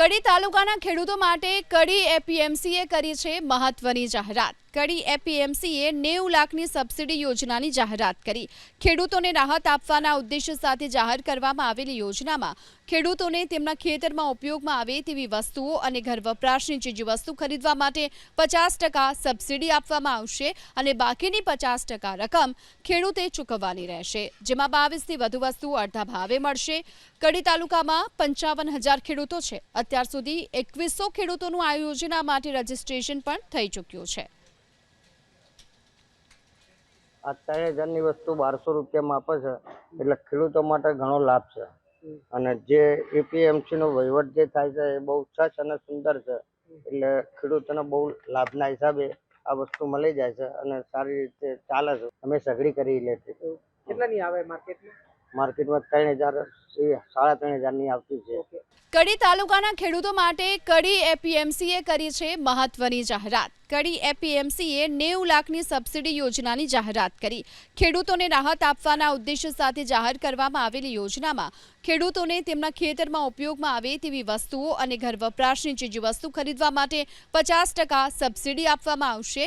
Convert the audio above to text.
કડી તાલુકાના ખેડૂતો માટે કડી એપીએમસીએ કરી છે મહત્વની જાહેરાત. કડી એપીએમસીએ નેવું લાખની સબસિડી યોજનાની જાહેરાત કરી. ખેડૂતોને રાહત આપવાના ઉદ્દેશ્ય સાથે જાહેર કરવામાં આવેલી યોજનામાં ખેડૂતોને તેમના ખેતરમાં ઉપયોગમાં આવે તેવી વસ્તુઓ અને ઘર વપરાશની ચીજવસ્તુ ખરીદવા માટે પચાસ સબસિડી આપવામાં આવશે અને બાકીની પચાસ રકમ ખેડૂતે ચૂકવવાની રહેશે. જેમાં બાવીસથી વધુ વસ્તુ અડધા ભાવે મળશે. કડી તાલુકામાં પંચાવન હજાર ખેડૂતો છે. અત્યાર સુધી એકવીસો ખેડૂતોનું આ યોજના માટે રજીસ્ટ્રેશન પણ થઈ ચૂક્યું છે. આ ત્રણ હજારની વસ્તુ બારસો રૂપિયામાં આપે છે. એટલે ખેડૂતો માટે ઘણો લાભ છે. અને જે એપીએમસી નો વહીવટ જે થાય છે એ બહુ સ્વચ્છ અને સુંદર છે. એટલે ખેડૂતોને બહુ લાભના હિસાબે આ વસ્તુ મળી જાય છે અને સારી રીતે ચાલે છે. અમે સઘળી કરી લેતી કેટલાની આવે માર્કેટમાં કડી તાલુકાના ખેડૂતો માટે કડી એપીએમસીએ કરી છે મહત્વની જાહેરાત. કડી એપીએમસીએ નેવું લાખની સબસિડી યોજનાની જાહેરાત કરી. ખેડૂતોને રાહત આપવાના ઉદ્દેશ્ય સાથે જાહેર કરવામાં આવેલી યોજનામાં ખેડૂતોને તેમના ખેતરમાં ઉપયોગમાં આવે તેવી વસ્તુઓ અને ઘર વપરાશની ચીજવસ્તુ ખરીદવા માટે પચાસ સબસિડી આપવામાં આવશે.